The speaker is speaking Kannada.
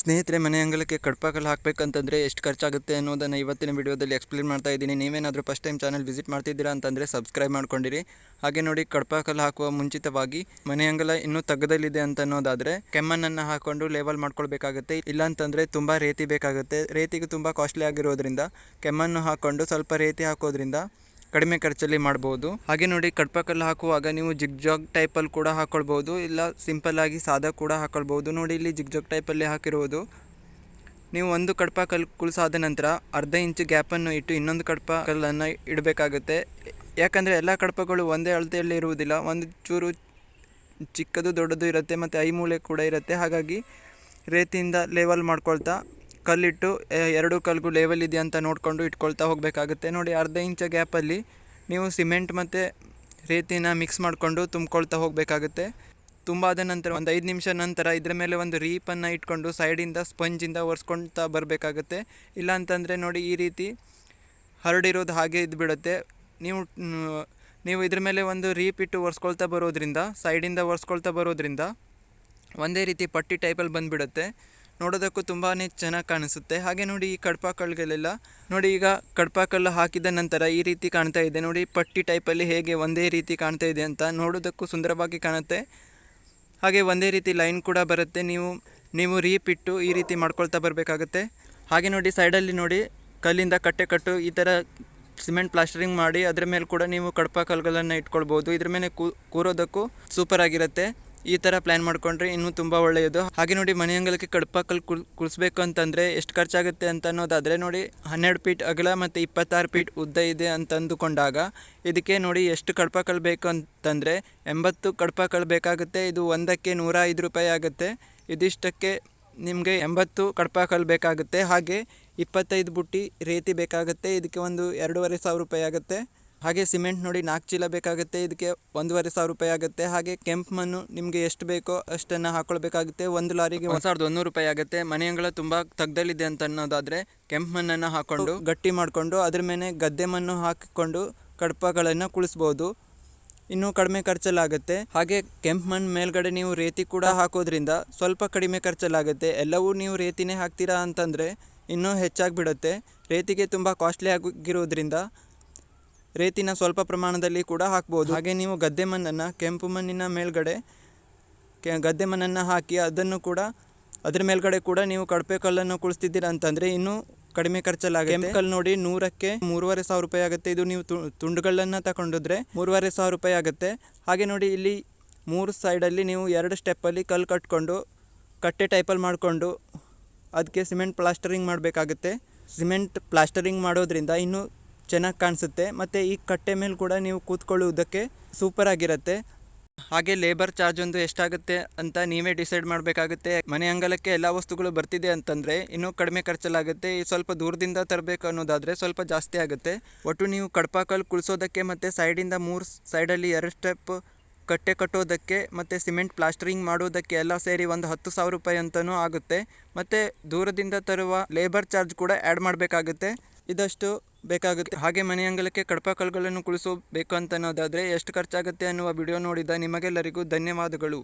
ಸ್ನೇಹಿತರೆ, ಮನೆ ಅಂಗಳಕ್ಕೆ ಕಡ್ಪಾಕಲ್ಲಿ ಹಾಕಬೇಕಂತಂದರೆ ಎಷ್ಟು ಖರ್ಚಾಗುತ್ತೆ ಅನ್ನೋದನ್ನು ಇವತ್ತಿನ ವಿಡಿಯೋದಲ್ಲಿ ಎಕ್ಸ್ಪ್ಲೇನ್ ಮಾಡ್ತಾ ಇದ್ದೀನಿ. ನೀವೇನಾದರೂ ಫಸ್ಟ್ ಟೈಮ್ ಚಾನಲ್ ವಿಸಿಟ್ ಮಾಡ್ತಿದ್ದೀರಾ ಅಂತಂದರೆ ಸಬ್ಸ್ಕ್ರೈಬ್ ಮಾಡ್ಕೊಂಡಿರಿ. ಹಾಗೆ ನೋಡಿ ಕಡ್ಪಾಕಲ್ಲಿ ಹಾಕುವ ಮುಂಚಿತವಾಗಿ ಮನೆ ಅಂಗಲ ಇನ್ನೂ ತಗ್ಗದಲ್ಲಿದೆ ಅಂತ ಅನ್ನೋದಾದರೆ ಕೆಮ್ಮಣ್ಣನ್ನು ಹಾಕೊಂಡು ಲೇವಲ್ ಮಾಡ್ಕೊಳ್ಬೇಕಾಗುತ್ತೆ. ಇಲ್ಲಾಂತಂದರೆ ತುಂಬ ರೇತಿ ಬೇಕಾಗುತ್ತೆ. ರೇತಿಗೆ ತುಂಬ ಕಾಸ್ಟ್ಲಿ ಆಗಿರೋದ್ರಿಂದ ಕೆಮ್ಮನ್ನು ಹಾಕ್ಕೊಂಡು ಸ್ವಲ್ಪ ರೇತಿ ಹಾಕೋದ್ರಿಂದ ಕಡಿಮೆ ಖರ್ಚಲ್ಲಿ ಮಾಡ್ಬೋದು. ಹಾಗೆ ನೋಡಿ ಕಡ್ಪಕಲ್ಲು ಹಾಕುವಾಗ ನೀವು ಜಿಗ್ ಜಾಗ್ ಟೈಪಲ್ಲಿ ಕೂಡ ಹಾಕೊಳ್ಬೋದು, ಇಲ್ಲ ಸಿಂಪಲ್ಲಾಗಿ ಸಾದಾ ಕೂಡ ಹಾಕೊಳ್ಬೋದು. ನೋಡಿ ಇಲ್ಲಿ ಜಿಗ್ ಜಾಗ್ ಟೈಪಲ್ಲಿ ಹಾಕಿರುವುದು ನೀವು ಒಂದು ಕಡ್ಪ ಕಲ್ಲು ಕುಳ್ಸಾದ ನಂತರ ಅರ್ಧ ಇಂಚು ಗ್ಯಾಪನ್ನು ಇಟ್ಟು ಇನ್ನೊಂದು ಕಡ್ಪ ಕಲ್ಲನ್ನು ಇಡಬೇಕಾಗುತ್ತೆ. ಯಾಕಂದರೆ ಎಲ್ಲ ಕಡಪಗಳು ಒಂದೇ ಅಳತೆಯಲ್ಲಿ ಇರುವುದಿಲ್ಲ. ಒಂದು ಚೂರು ಚಿಕ್ಕದು ದೊಡ್ಡದು ಇರುತ್ತೆ, ಮತ್ತು ಐ ಮೂಳೆ ಕೂಡ ಇರುತ್ತೆ. ಹಾಗಾಗಿ ರೇತಿಯಿಂದ ಲೇವಲ್ ಮಾಡ್ಕೊಳ್ತಾ ಕಲ್ಲಿಟ್ಟು ಎರಡು ಕಲ್ಗೂ ಲೆವೆಲ್ ಇದೆಯಾ ಅಂತ ನೋಡಿಕೊಂಡು ಇಟ್ಕೊಳ್ತಾ ಹೋಗಬೇಕಾಗುತ್ತೆ. ನೋಡಿ, ಅರ್ಧ ಇಂಚ ಗ್ಯಾಪಲ್ಲಿ ನೀವು ಸಿಮೆಂಟ್ ಮತ್ತು ರೇತಿನ ಮಿಕ್ಸ್ ಮಾಡಿಕೊಂಡು ತುಂಬ್ಕೊಳ್ತಾ ಹೋಗಬೇಕಾಗುತ್ತೆ. ತುಂಬ ಆದ ನಂತರ ಒಂದು ಐದು ನಿಮಿಷ ನಂತರ ಇದರ ಮೇಲೆ ಒಂದು ರೀಪನ್ನು ಇಟ್ಕೊಂಡು ಸೈಡಿಂದ ಸ್ಪಂಜಿಂದ ಒರೆಸ್ಕೊಳ್ತಾ ಬರಬೇಕಾಗುತ್ತೆ. ಇಲ್ಲ ಅಂತಂದರೆ ನೋಡಿ, ಈ ರೀತಿ ಹರಡಿರೋದು ಹಾಗೆ ಇದ್ಬಿಡುತ್ತೆ ನೀವು ನೀವು ಇದ್ರ ಮೇಲೆ ಒಂದು ರೀಪ್ ಇಟ್ಟು ಒರೆಸ್ಕೊಳ್ತಾ ಬರೋದ್ರಿಂದ ಸೈಡಿಂದ ಒರೆಸ್ಕೊಳ್ತಾ ಬರೋದ್ರಿಂದ ಒಂದೇ ರೀತಿ ಪಟ್ಟಿ ಟೈಪಲ್ಲಿ ಬಂದುಬಿಡುತ್ತೆ. ನೋಡೋದಕ್ಕೂ ತುಂಬಾ ಚೆನ್ನಾಗಿ ಕಾಣಿಸುತ್ತೆ. ಹಾಗೆ ನೋಡಿ ಈ ಕಡ್ಪಾಕಲ್ಗಳೆಲ್ಲ. ನೋಡಿ ಈಗ ಕಡ್ಪಾಕಲ್ಲು ಹಾಕಿದ ನಂತರ ಈ ರೀತಿ ಕಾಣ್ತಾ ಇದೆ. ನೋಡಿ ಪಟ್ಟಿ ಟೈಪಲ್ಲಿ ಹೇಗೆ ಒಂದೇ ರೀತಿ ಕಾಣ್ತಾ ಇದೆ ಅಂತ ನೋಡೋದಕ್ಕೂ ಸುಂದರವಾಗಿ ಕಾಣುತ್ತೆ. ಹಾಗೆ ಒಂದೇ ರೀತಿ ಲೈನ್ ಕೂಡ ಬರುತ್ತೆ. ನೀವು ನೀವು ರೀಪ್ ಇಟ್ಟು ಈ ರೀತಿ ಮಾಡ್ಕೊಳ್ತಾ ಬರಬೇಕಾಗುತ್ತೆ. ಹಾಗೆ ನೋಡಿ ಸೈಡಲ್ಲಿ ನೋಡಿ ಕಲ್ಲಿಂದ ಕಟ್ಟೆ ಕಟ್ಟು ಈ ಥರ ಸಿಮೆಂಟ್ ಪ್ಲಾಸ್ಟರಿಂಗ್ ಮಾಡಿ ಅದರ ಮೇಲೆ ಕೂಡ ನೀವು ಕಡಪ ಇಟ್ಕೊಳ್ಬೋದು. ಇದ್ರ ಮೇಲೆ ಕೂರೋದಕ್ಕೂ ಸೂಪರ್ ಆಗಿರುತ್ತೆ. ಈ ಥರ ಪ್ಲ್ಯಾನ್ ಮಾಡ್ಕೊಂಡ್ರೆ ಇನ್ನೂ ತುಂಬ ಒಳ್ಳೆಯದು. ಹಾಗೆ ನೋಡಿ ಮನೆಯಂಗಳಕ್ಕೆ ಕಡ್ಪಾಕಲ್ಲಿ ಕಡಪ ಕಲ್ಲು ಕುಲ್ ಕುಳಿಸ್ಬೇಕು ಅಂತಂದರೆ ಎಷ್ಟು ಖರ್ಚಾಗುತ್ತೆ ಅಂತ ಅನ್ನೋದಾದರೆ ನೋಡಿ ಹನ್ನೆರಡು ಫೀಟ್ ಅಗಲ ಮತ್ತು ಇಪ್ಪತ್ತಾರು ಫೀಟ್ ಉದ್ದ ಇದೆ ಅಂತ ಅಂದುಕೊಂಡಾಗ ಇದಕ್ಕೆ ನೋಡಿ ಎಷ್ಟು ಕಡಪ ಬೇಕು ಅಂತಂದರೆ ಎಂಬತ್ತು ಕಡಪ ಬೇಕಾಗುತ್ತೆ. ಇದು ಒಂದಕ್ಕೆ ನೂರ ಐದು ರೂಪಾಯಿ ಆಗುತ್ತೆ. ಇದಿಷ್ಟಕ್ಕೆ ನಿಮಗೆ ಎಂಬತ್ತು ಕಡಪ ಬೇಕಾಗುತ್ತೆ. ಹಾಗೆ ಇಪ್ಪತ್ತೈದು ಬುಟ್ಟಿ ರೇತಿ ಬೇಕಾಗುತ್ತೆ. ಇದಕ್ಕೆ ಒಂದು ಎರಡೂವರೆ ಸಾವಿರ ರೂಪಾಯಿ ಆಗುತ್ತೆ. ಹಾಗೆ ಸಿಮೆಂಟ್ ನೋಡಿ ನಾಲ್ಕು ಚೀಲ ಬೇಕಾಗುತ್ತೆ ಇದಕ್ಕೆ ಒಂದೂವರೆ ಸಾವಿರ ರೂಪಾಯಿ ಆಗುತ್ತೆ. ಹಾಗೆ ಕೆಂಪು ಮಣ್ಣು ನಿಮಗೆ ಎಷ್ಟು ಬೇಕೋ ಅಷ್ಟನ್ನು ಹಾಕೊಳ್ಬೇಕಾಗುತ್ತೆ. ಒಂದು ಲಾರಿಗೆ ಒಂದು ಸಾವಿರದ ಒಂದೂರು ರೂಪಾಯಿ ಆಗುತ್ತೆ. ಮನೆ ಅಂಗಳ ತುಂಬ ತಗ್ದಲ್ಲಿದೆ ಅಂತ ಅನ್ನೋದಾದರೆ ಕೆಂಪು ಮಣ್ಣನ್ನು ಹಾಕ್ಕೊಂಡು ಗಟ್ಟಿ ಮಾಡಿಕೊಂಡು ಅದ್ರ ಮೇಲೆ ಗದ್ದೆ ಮಣ್ಣು ಹಾಕಿಕೊಂಡು ಕಡಪಗಳನ್ನು ಕುಳಿಸ್ಬೋದು. ಇನ್ನೂ ಕಡಿಮೆ ಖರ್ಚಲ್ಲಾಗುತ್ತೆ. ಹಾಗೆ ಕೆಂಪು ಮಣ್ಣು ಮೇಲ್ಗಡೆ ನೀವು ರೇತಿ ಕೂಡ ಹಾಕೋದ್ರಿಂದ ಸ್ವಲ್ಪ ಕಡಿಮೆ ಖರ್ಚಲ್ಲಾಗುತ್ತೆ. ಎಲ್ಲವೂ ನೀವು ರೇತಿನೇ ಹಾಕ್ತೀರಾ ಅಂತಂದರೆ ಇನ್ನೂ ಹೆಚ್ಚಾಗಿಬಿಡುತ್ತೆ. ರೇತಿಗೆ ತುಂಬ ಕಾಸ್ಟ್ಲಿ ಆಗಿರೋದ್ರಿಂದ ರೇತಿನ ಸ್ವಲ್ಪ ಪ್ರಮಾಣದಲ್ಲಿ ಕೂಡ ಹಾಕ್ಬೋದು. ಹಾಗೆ ನೀವು ಗದ್ದೆ ಮಣ್ಣನ್ನು, ಕೆಂಪು ಮಣ್ಣಿನ ಮೇಲ್ಗಡೆ, ಕೆ, ಗದ್ದೆ ಮಣ್ಣನ್ನು ಹಾಕಿ ಅದನ್ನು ಕೂಡ, ಅದರ ಮೇಲ್ಗಡೆ ಕೂಡ ನೀವು ಕಡಪೆ ಕಲ್ಲನ್ನು ಕುಳಿಸ್ತಿದ್ದೀರಾ ಅಂತಂದರೆ ಇನ್ನೂ ಕಡಿಮೆ ಖರ್ಚಲ್ಲಾಗುತ್ತೆ. ಕೆಂಪು ಕಲ್ಲು ನೋಡಿ ನೂರಕ್ಕೆ ಮೂರುವರೆ ಸಾವಿರ ರೂಪಾಯಿ ಆಗುತ್ತೆ. ಇದು ನೀವು ತುಂಡುಗಳನ್ನು ತಗೊಂಡಿದ್ರೆ ಮೂರುವರೆ ಸಾವಿರ ರೂಪಾಯಿ ಆಗುತ್ತೆ. ಹಾಗೆ ನೋಡಿ ಇಲ್ಲಿ ಮೂರು ಸೈಡಲ್ಲಿ ನೀವು ಎರಡು ಸ್ಟೆಪ್ಪಲ್ಲಿ ಕಲ್ಲು ಕಟ್ಕೊಂಡು, ಕಟ್ಟೆ ಟೈಪಲ್ಲಿ ಮಾಡಿಕೊಂಡು ಅದಕ್ಕೆ ಸಿಮೆಂಟ್ ಪ್ಲಾಸ್ಟರಿಂಗ್ ಮಾಡಬೇಕಾಗುತ್ತೆ. ಸಿಮೆಂಟ್ ಪ್ಲಾಸ್ಟರಿಂಗ್ ಮಾಡೋದ್ರಿಂದ ಇನ್ನೂ ಚೆನ್ನಾಗಿ ಕಾಣಿಸುತ್ತೆ. ಮತ್ತು ಈ ಕಟ್ಟೆ ಮೇಲೆ ಕೂಡ ನೀವು ಕೂತ್ಕೊಳ್ಳುವುದಕ್ಕೆ ಸೂಪರ್ ಆಗಿರುತ್ತೆ. ಹಾಗೆ ಲೇಬರ್ ಚಾರ್ಜ್ ಒಂದು ಎಷ್ಟಾಗುತ್ತೆ ಅಂತ ನೀವೇ ಡಿಸೈಡ್ ಮಾಡಬೇಕಾಗುತ್ತೆ. ಮನೆ ಅಂಗಲಕ್ಕೆ ಎಲ್ಲ ವಸ್ತುಗಳು ಬರ್ತಿದೆ ಅಂತಂದರೆ ಇನ್ನೂ ಕಡಿಮೆ ಖರ್ಚಲ್ಲಾಗುತ್ತೆ. ಸ್ವಲ್ಪ ದೂರದಿಂದ ತರಬೇಕು ಅನ್ನೋದಾದರೆ ಸ್ವಲ್ಪ ಜಾಸ್ತಿ ಆಗುತ್ತೆ. ಒಟ್ಟು ನೀವು ಕಡ್ಪಾಕಲ್ಲಿ ಕಲ್ಲು ಕುಳಿಸೋದಕ್ಕೆ ಮತ್ತು ಸೈಡಿಂದ ಮೂರು ಸೈಡಲ್ಲಿ ಎರಡು ಸ್ಟೆಪ್ ಕಟ್ಟೆ ಕಟ್ಟೋದಕ್ಕೆ ಮತ್ತು ಸಿಮೆಂಟ್ ಪ್ಲಾಸ್ಟರಿಂಗ್ ಮಾಡೋದಕ್ಕೆ ಎಲ್ಲ ಸೇರಿ ಒಂದು ಹತ್ತು ಸಾವಿರ ರೂಪಾಯಿ ಅಂತಲೂ ಆಗುತ್ತೆ. ಮತ್ತು ದೂರದಿಂದ ತರುವ ಲೇಬರ್ ಚಾರ್ಜ್ ಕೂಡ ಆ್ಯಡ್ ಮಾಡಬೇಕಾಗುತ್ತೆ. ಇದಷ್ಟು ಬೇಕಾಗುತ್ತೆ. ಹಾಗೆ ಮನೆ ಅಂಗಳಕ್ಕೆ ಕಡಪ ಕಲ್ಲುಗಳನ್ನು ಕುಳಿಸಬೇಕು ಅಂತ ಅನ್ನೋದಾದರೆ ಎಷ್ಟು ಖರ್ಚಾಗುತ್ತೆ ಅನ್ನುವ ವಿಡಿಯೋ ನೋಡಿದ ನಿಮಗೆಲ್ಲರಿಗೂ ಧನ್ಯವಾದಗಳು.